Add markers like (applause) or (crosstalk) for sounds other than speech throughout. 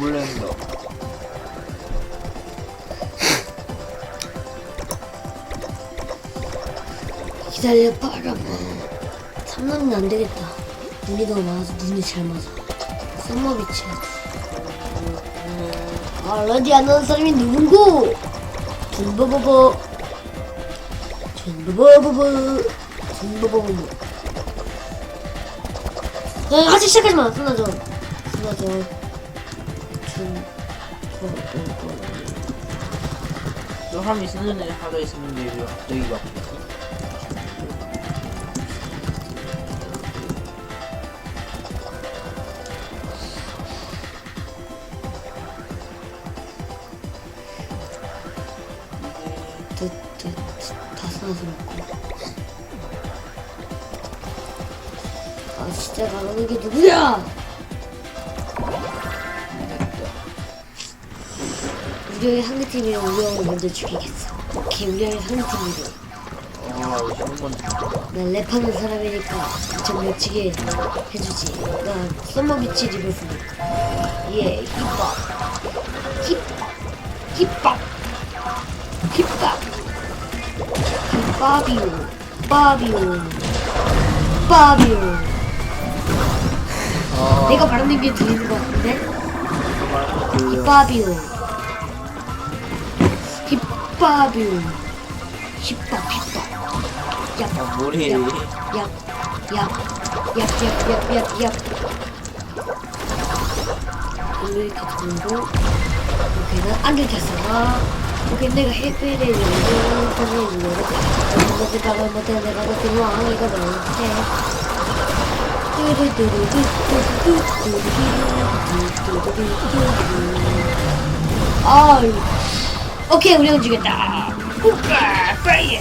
올랜더. (laughs) 기다려 빨아봐 삼남은 안 되겠다. 눈이 너무 많아서 눈이 잘 맞아. 썸머비치 아 레디 안 하는 사람이 누군고? 둔버버버 둔버버버버 둔버버버버 야 같이 시작하지마. 끝나죠. 끝나죠 사람이 쓰는 애 하나 있었는데 왜 갑자기 막다 써서 먹고. 아 진짜 나가는 게 누구야 우리 형이 상대팀이랑 우리 형을 먼저 죽이겠어. 오케이 상대팀이래. 아 이거 한번 난 랩하는 사람이니까 좀 멋지게 해주지. 난 썸머 비치 리버스니까. 예 힙합. 힙 힙합. 힙합. 힙합이요 힙합이요 힙합이요 아 내가 말하는 게 들리는 것 같은데? 그 힙합이요 힙합이요 힙합 힙합 야 아, 머리 얍, 얍, 얍, 얍, 얍, 얍, 얍. 이렇게 들고, 오케이, 난 안경 꼈어. 오케이, 내가 햇빛에 열고, 선을 열고, 어디 가면 못해, 내가 못해, 왕이가 너한테. 아, 오케이, 우리 형 죽였다. 우까, 파이어.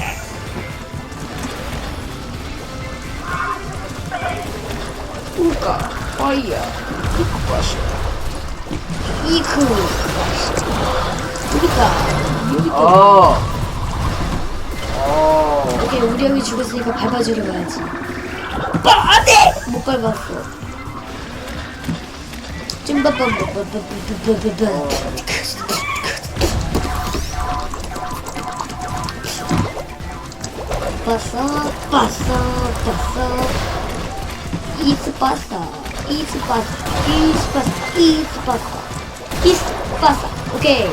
우가 파이야 이쿠바시 이쿠바시 우리가 어. 오케이 우리 형이 죽었으니까 밟아주러 가야지. 빠 안돼 못 밟았어. 찜밥밥 빠싸 빠싸 빠싸 이스 빠싸 이스 빠싸 이스 빠싸 이스 빠싸 이스 빠싸 오케이.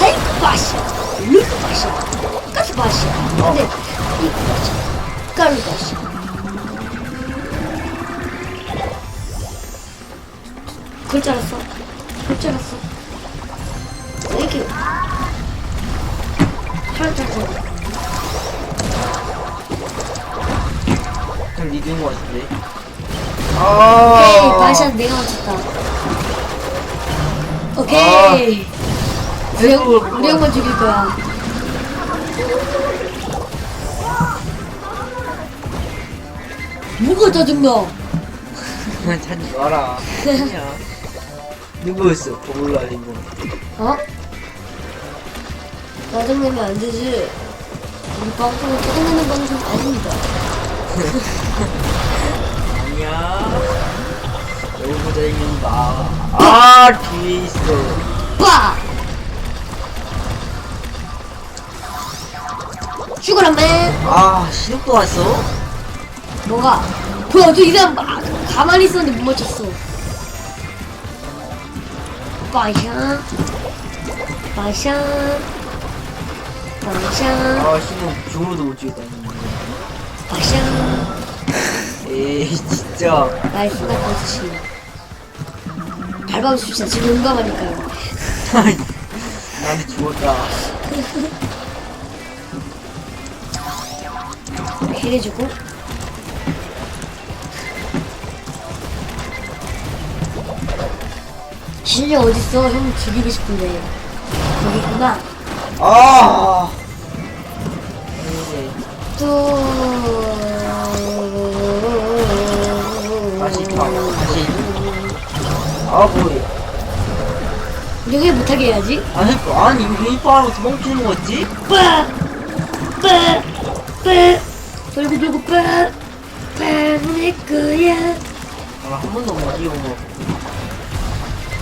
하이크 빠샤 루크 빠샤 가스 빠샤 근데 이크 빠샤 가루 빠샤 그럴 줄 알았어. 그럴 줄 알았어 이렇게? 살짝 좀 리드인 것 같은데. 오케이 아. 마샷 내가 맞췄다 오케이 우리 형 우리 형만 죽일 거야 뭐가 짜증나 찾지 마라. 누구였어? 몰라 이거. 어? 짜증내면 안 되지 우리 방송은 짜증내는 방송 아닙니다 아니야. 너무 잘생긴다. 아 뒤에 있어. 빠! 죽어라 맨아 신호도 왔어? 뭐가? 뭐야 저이 사람 막 가만히 있었는데 못 맞췄어 빠샤 빠샤 빠샤 아 신호 죽어도 못 찍었다. 빠샤. 에이 진짜. 나이스 나 그렇지 밟아보십시다. 지금 용감하니까요. 난 죽었다. 해해주고. 진짜 어딨어? 형 죽이고 싶은데. 여기구나 아. 또 다시 봐. 다시. 아 뭐야? 왜 못하게 해야지 아니 아니 유니폼하고 도망치는 거지? 빠! 빠! 빠! 돌고 돌고 빠! 빠내 거야 아한 번도 못 이거 뭐.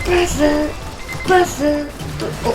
버스 버스 어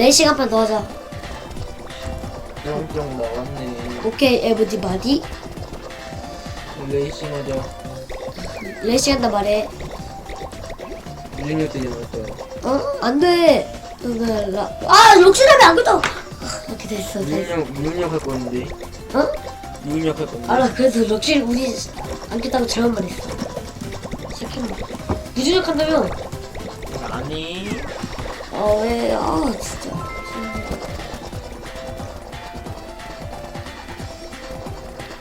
4시간만 넣어자 영영 먹었네. 오케이 에브디바디 레이싱 하자. 4시간 다 말해 밀리뉴트 영화죠. 어? 안돼 아 욕심나면 안 그래도 이렇게 됐어 됐어 밀리뉴 할 건데. 어? 밀리뉴 할 건데. 알아 그래서 럭실 우리 안 깼다고 잘못 말했어 시킨 무중력 한다면 아니. 아왜 아 진짜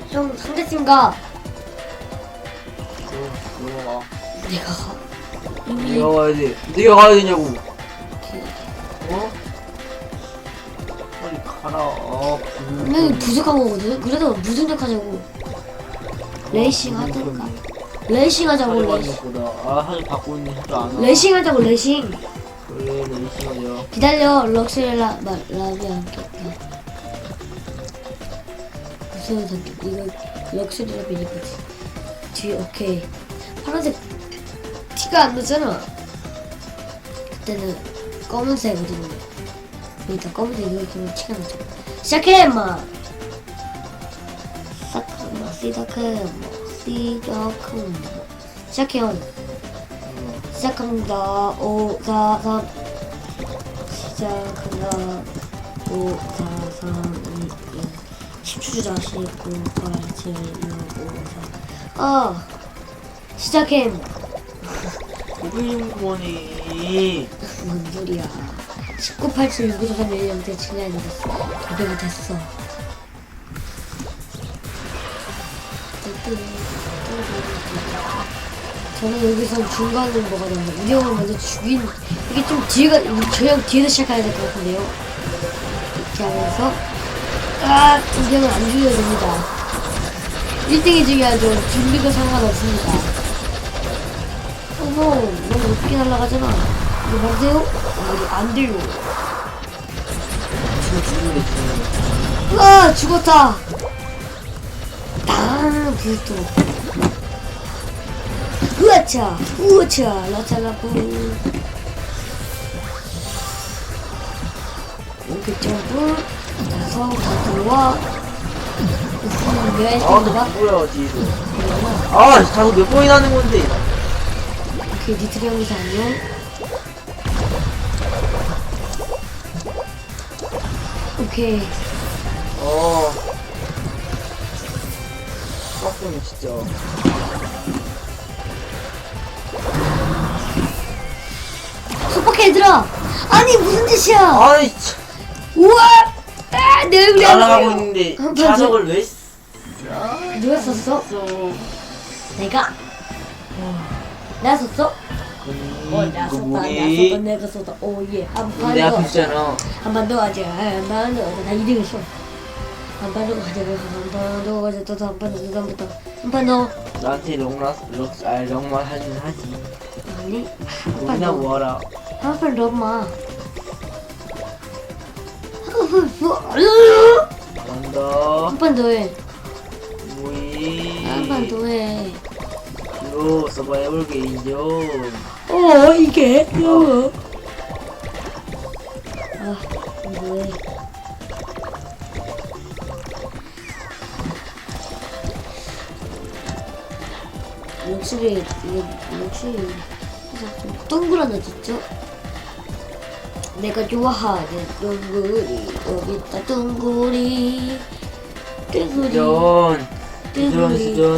형 상대팀가 너, 너가 가. 내가 가 이미 네가 가야 돼. 네가 가야 되냐고. 어? 빨리 가라. 아, 분명히 부족한 거거든 그래도 무중력 하자고 레이싱 하든가 레이싱 하자고 레이싱. 아, 사실 받고 있는 것도 안 와. 레이싱 하자고 레이싱 레이싱 하자. 기다려 럭스레라 마 라비 함께 무서워 잠깐 이거 럭스레라 비니까지 뒤에 오케이 파란색 티가 안 나잖아 그때는 검은색이거든요 여기다 검은색 이렇게 하면 티가 나죠 시작해 임마 시작하마 시작해 뭐 시작하마 시작해 형 시작합니다. 5, 4, 3. 시작합니다. 5, 4, 3, 2, 1. 10초 주자. 19, 8, 7, 6, 5, 4. 아! 시작해. 고객님원이 뭔 소리야. 19, 8, 7, 6, 5, 4, 3, 2, 1, 0, 7, 8, 9, 10. 도배가 됐어. 저는 여기서 중간으로 되면 우리 형을 먼저 죽인 이게 좀 뒤가 저형 뒤에서 시작해야 될 것 같은데요. 이렇게 하면서 아 우리 형을 안 죽여도 됩니다. 1등이 중요하죠. 준비가 상관없습니다. 어머 너무 높게 날아가잖아. 이거 맞으세요? 어, 이거 안 죽는 으아 죽었다. 땅 불도 으아차 우아차 라차라부 이렇게 점프 무슨 왜 아, 너 뭐야, 뒤에서. 아, 자꾸 몇 번이나 하는 건데. 오케이 니트리 형이서 안녕 오케이 어. 빡빡이 진짜. 속박해 얘들아 아니 무슨 짓이야 아이, 참. 우와 아, 내 얼굴이 안 날아가고 보여. 있는데 아, 자석을 왜 누가 썼어? 써? 내가 내가 썼어? 음, 어 내가 썼다? 내가 썼다 내가 썼다 오예 한판 내 앞에 더 있잖아. 한판 더 하자 한판 더 하자 나 2등 했어 한판 더 가자 한판 더 가자 또 한판 더 다음부터 한판 더 나한테 롱라, 럭, 아, 롱만 하긴 하지. 아니 우리나 더 뭐하라. 밥을 넘어. 간다. 한번 더해. 무이. 한번 더해. 요 서바이벌 게임요. 어 이게 요. 아 뭐해. 욕실이 이게 욕실이 동그란 거 있죠? 내가 좋아하는 동굴이 여기 있다 동굴이 그 소리 전. 그 전, 소리 전,